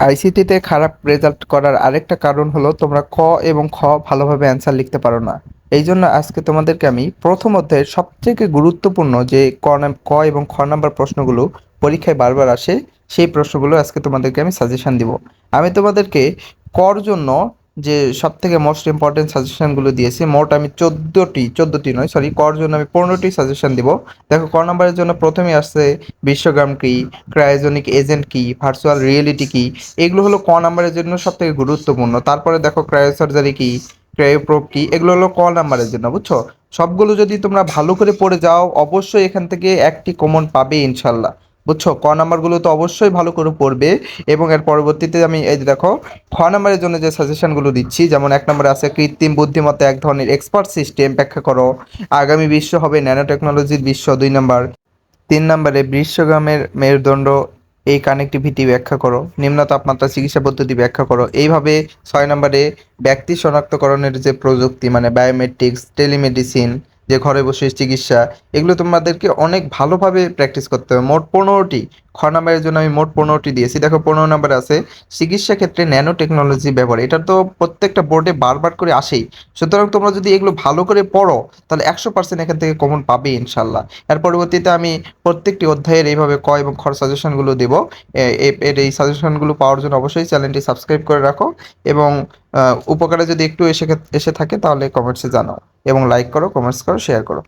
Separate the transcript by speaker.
Speaker 1: আইসিটিতে খারাপ রেজাল্ট করার আরেকটা কারণ হলো তোমরা ক এবং খ ভালোভাবে অ্যান্সার লিখতে পারো না। এই জন্য আজকে তোমাদেরকে আমি প্রথম অধ্যায়ের সবথেকে গুরুত্বপূর্ণ যে ক ক এবং খ নাম্বার প্রশ্নগুলো পরীক্ষায় বারবার আসে, সেই প্রশ্নগুলো আজকে তোমাদেরকে আমি সাজেশান দিব। আমি তোমাদেরকে কর জন্য যে সব থেকে মোস্ট ইম্পর্টেন্ট সাজেশনগুলো দিয়েছি, মোট আমি চোদ্দোটি চোদ্দোটি নয় সরি কর জন্য আমি পনেরোটি সাজেশন দিব। দেখো, ক নাম্বারের জন্য প্রথমে আসছে বিশ্বগ্রাম কি ক্রায়োজনিক এজেন্ট কি ভার্চুয়াল রিয়েলিটি কি, এগুলো হলো ক নাম্বারের জন্য সব থেকে গুরুত্বপূর্ণ। তারপরে দেখো ক্রায়ো সার্জারি কি ক্রায়োপ্রোব কি, এগুলো হলো ক নাম্বারের জন্য, বুঝছ? সবগুলো যদি তোমরা ভালো করে পড়ে যাও, অবশ্যই এখান থেকে একটি কমন পাবে ইনশাল্লাহ। বুঝছ? ক নাম্বারগুলো তো অবশ্যই ভালো করে পড়বে এবং এর পরবর্তীতে আমি এই দেখো, খ নাম্বারের জন্য যে সাজেশনগুলো দিচ্ছি, যেমন এক নম্বরে আছে কৃত্রিম বুদ্ধিমত্তা এক ধরনের এক্সপার্ট সিস্টেম, ব্যাখ্যা করো। আগামী বিশ্ব হবে ন্যানো টেকনোলজির বিশ্ব, দুই নম্বর। তিন নম্বরে বিশ্বগ্রামের মেরুদণ্ড, এই কানেক্টিভিটি ব্যাখ্যা করো। নিম্ন তাপমাত্রা চিকিৎসা পদ্ধতি ব্যাখ্যা করো। এইভাবে ছয় নম্বরে ব্যক্তি শনাক্তকরণের যে প্রযুক্তি মানে বায়োমেট্রিক্স টেলিমেডিসিন যে ঘরে বসে চিকিৎসা, এগুলো তোমাদেরকে অনেক ভালোভাবে প্র্যাকটিস করতে হবে। মোট পনেরোটি, খ নাম্বারের জন্য আমি মোট পনেরোটি দিয়েছি। দেখো, পনেরো নাম্বার আছে, চিকিৎসা ক্ষেত্রে ন্যানো টেকনোলজি ব্যবহার। এটা তো প্রত্যেকটা বোর্ডে বারবার করে আসেই। সুতরাং তোমরা যদি এগুলো ভালো করে পড়ো, তাহলে একশো পার্সেন্ট এখান থেকে কমন পাবে ইনশাল্লাহ এর পরবর্তীতে আমি প্রত্যেকটি অধ্যায়ের এইভাবে ক এবং খর সাজেশনগুলো দেবো। এর এই সাজেশনগুলো পাওয়ার জন্য অবশ্যই চ্যানেলটি সাবস্ক্রাইব করে রাখো এবং উপকারে যদি একটু এসে এসে থাকে তাহলে কমেন্টসে জানাও এবং লাইক করো কমেন্টস করো শেয়ার করো।